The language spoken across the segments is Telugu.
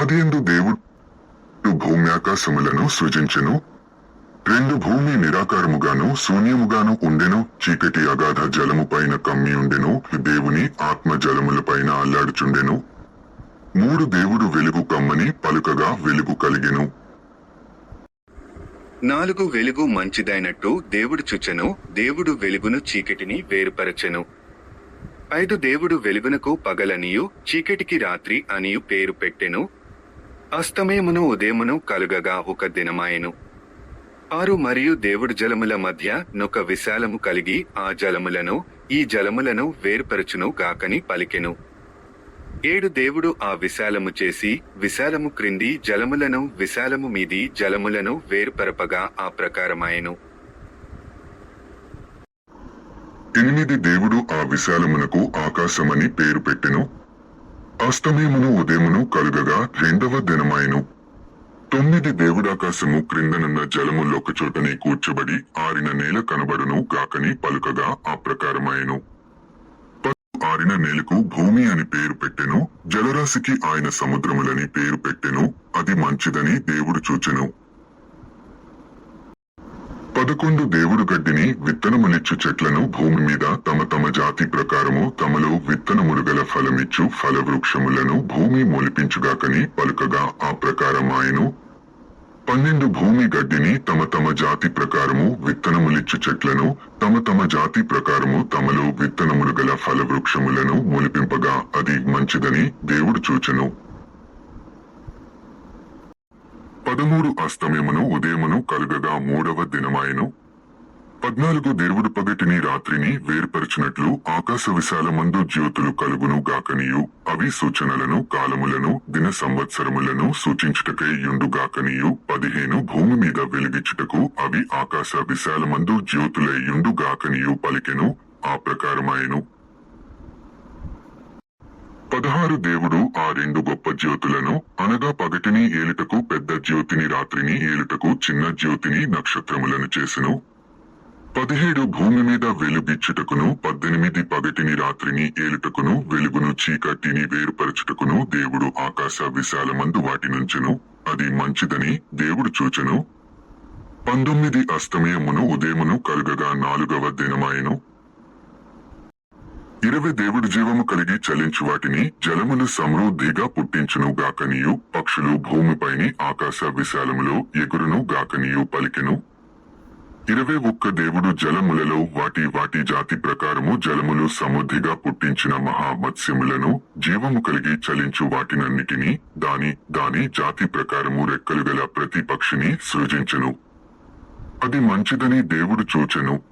ఆదియందు దేవుడు భూమి ఆకాశములను సృజించెను. రెండు భూమి నిరాకారముగాను శూన్యముగాను ఉండెను. చీకటి అగాధ జలము పైన కమ్మి ఉండెను. దేవుని ఆత్మ జలముల పైన అల్లాడుచుండెను. మూడు దేవుడు వెలుగు కమ్మని పలుకగా వెలుగు కలిగెను. నాలుగు వెలుగు మంచిదైనట్టు దేవుడు చుచెను. దేవుడు వెలుగును చీకటిని వేరుపరచెను. ఐదు దేవుడు వెలుగునకు పగలనియు చీకటికి రాత్రి అనియు పేరు పెట్టెను. అస్తమయమును ఉదయమును కలుగగా ఒక దినమాయెను. ఆరు మరియు దేవుడు జలముల మధ్య నొక విశాలము కలిగి ఆ జలములను ఈ జలములను వేర్పరచును గాకని పలికెను. ఏడు దేవుడు ఆ విశాలము చేసి విశాలము క్రింది జలములను విశాలము మీది జలములను వేరుపరపగా ఆ ప్రకారమాయెను. ఎనిమిది దేవుడు ఆ విశాలమునకు ఆకాశమని పేరు పెట్టెను. అష్టమేమును ఉదయమును కలుగగా రెండవ దినమాయను. తొమ్మిది దేవుడాకాశము క్రిందనున్న జలములొక చోటనే కూర్చబడి ఆరిన నేల కనబడును గాకని పలుకగా ఆ ప్రకారమాయను. పలు ఆరిన నేలకు భూమి అని పేరు పెట్టెను జలరాశికి ఆయన సముద్రములని పేరు పెట్టెను అది మంచిదని దేవుడు చూచెను. పదకొండు దేవుడు గడ్డిని విత్తనమునిచ్చు చెట్లను భూమి మీద తమ తమ జాతి ప్రకారము తమలో విత్తనములుగల ఫలమిచ్చు ఫలవృక్షములను భూమి మొలిపించుగాకని పలుకగా ఆ ప్రకారం ఆయను పన్నెండు భూమి గడ్డిని తమ తమ జాతి ప్రకారము విత్తనములిచ్చు చెట్లను తమ తమ జాతి ప్రకారము తమలో విత్తనములు గల ఫలవృక్షములను మొలిపింపగా అది మంచిదని దేవుడు చూచెను. పదమూడు అస్తమయమును ఉదయమును కలుగగా మూడవ దినమాయను. పద్నాలుగు దేవుడు పగటిని రాత్రిని వేర్పరచినట్లు ఆకాశ విశాలమందు జ్యోతులు కలుగును గాకనియు. అవి సూచనలను కాలములను దిన సంవత్సరములను సూచించుటకై యుండుగాకనియు పదిహేను భూమి మీద వెలిగించుటకు అవి ఆకాశ విశాలమందు జ్యోతులై యుండుగాకనియు పలికెను. ఆ ప్రకారమాయను. పదహారు దేవుడు ఆ రెండు గొప్ప జ్యోతులను అనగా పగటిని ఏలుటకు పెద్ద జ్యోతిని రాత్రిని ఏలుటకు చిన్న జ్యోతిని నక్షత్రములను చేసెను. పదిహేడు భూమి మీద వెలుగిచ్చుటకును పద్దెనిమిది పగటిని రాత్రిని ఏలుటకును వెలుగును చీకటిని వేరుపరచుటకును దేవుడు ఆకాశ విశాలమందు వాటి నుంచెను అది మంచిదని దేవుడు చూచెను. పంతొమ్మిది అస్తమయమును ఉదయమును కలుగగా నాలుగవ దినమాయను. ఇరవై దేవుడు జీవము కలిగి చలించు వాటిని జలములు సమృద్ధిగా పుట్టించును గాకనియు పక్షులు భూమిపైని ఆకాశ విశాలములో ఎగురును గాకనియు పలికెను. ఇరవై ఒక్క దేవుడు జలములలో వాటి వాటి జాతి ప్రకారము జలములు సమృద్ధిగా పుట్టించిన మహా మత్స్యములను జీవము కలిగి చలించు వాటినన్నిటినీ దాని దాని జాతి ప్రకారము రెక్కలు గల ప్రతి పక్షిని సృజించెను. అది మంచిదని దేవుడు చూచెను.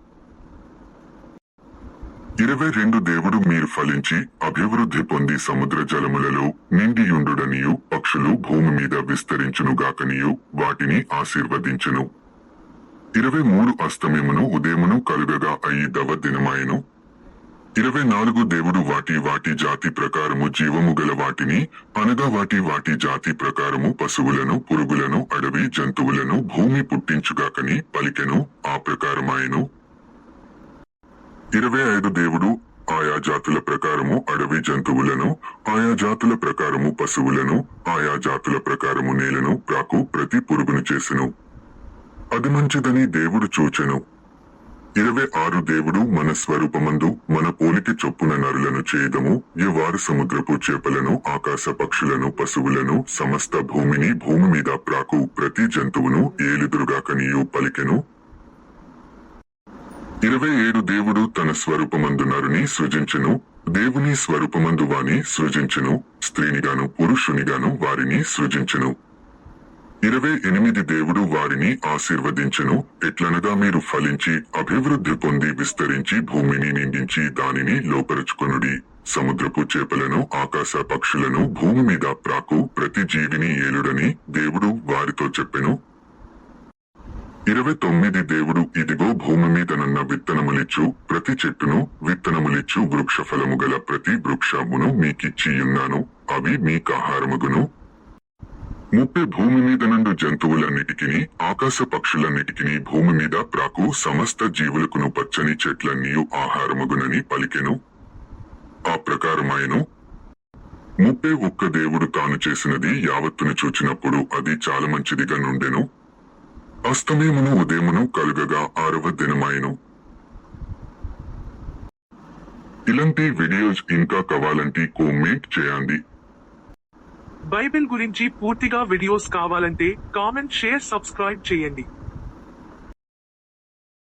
ఇరవై రెండు దేవుడు మీరు ఫలించి అభివృద్ధి పొంది సముద్ర జలములలో నిండియుండుడనియు పక్షులు భూమి మీద విస్తరించునుగాకనియు వాటిని ఆశీర్వదించును. ఇరవై మూడు అస్తమయమును ఉదయమును కలుగగా ఐదవ దినమాయను. ఇరవై నాలుగు దేవుడు వాటి వాటి జాతి ప్రకారము జీవము గల వాటిని అనగా వాటి వాటి జాతి ప్రకారము పశువులను పురుగులను అడవి జంతువులను భూమి పుట్టించుగాకని పలికెను ఆ ప్రకారమాయను. ఇరవై ఐదు దేవుడు ఆయా జాతుల ప్రకారము అడవి జంతువులను ఆయా జాతుల ప్రకారము పశువులను ఆయా జాతుల ప్రకారము నేలను ప్రాకు ప్రతి పురుగును చేసెను. అది మంచిదని దేవుడు చూచెను. ఇరవై ఆరు దేవుడు మన స్వరూపమందు మన పోలికి చొప్పున నరులను చేయదము వారు సముద్రపు చేపలను ఆకాశ పక్షులను పశువులను సమస్త భూమిని భూమి మీద ప్రాకు ప్రతి జంతువును ఏలుదురుగాకనియు పలికెను. ఇరవై ఏడు దేవుడు తన స్వరూపమందు నరుని దేవుని స్వరూపమందు వాని సృజించును. స్త్రీనిగాను పురుషునిగాను వారిని సృజించును. ఇరవై ఎనిమిది దేవుడు వారిని ఆశీర్వదించును. ఎట్లనగా మీరు ఫలించి అభివృద్ధి పొంది విస్తరించి భూమిని నిండించి దానిని లోపరుచుకొనుడి. సముద్రపు చేపలను ఆకాశ పక్షులను భూమి మీద ప్రాకు ప్రతి జీవిని ఏలుడని దేవుడు వారితో చెప్పెను. ఇరవై తొమ్మిది దేవుడు ఇదిగో భూమి మీదనున్న విత్తనములిచ్చు ప్రతి చెట్టును విత్తనములిచ్చు వృక్ష ఫలము గల ప్రతి వృక్షమును మీకిచ్చియున్నాను అవి మీకాహారముగును. ముప్పై భూమి మీద నుండు జంతువులన్నిటికి ఆకాశ పక్షులన్నిటికీ భూమి మీద ప్రాకు సమస్త జీవులకును పచ్చని చెట్లన్నీయు ఆహారముగునని పలికెను. ఆ ప్రకారమాయను. ముప్పై ఒక్క దేవుడు తాను చేసినది యావత్తును చూచినప్పుడు అది చాలా మంచిదిగా నుండెను. అస్తమయమును ఉదయమును కలుగగా ఆరవ దినమాయను. ఇలాంటి వీడియోస్ ఇంకా కావాలంటే కామెంట్ చేయండి. బైబిల్ గురించి పూర్తిగా వీడియోస్ కావాలంటే కామెంట్ షేర్ సబ్స్క్రైబ్ చేయండి.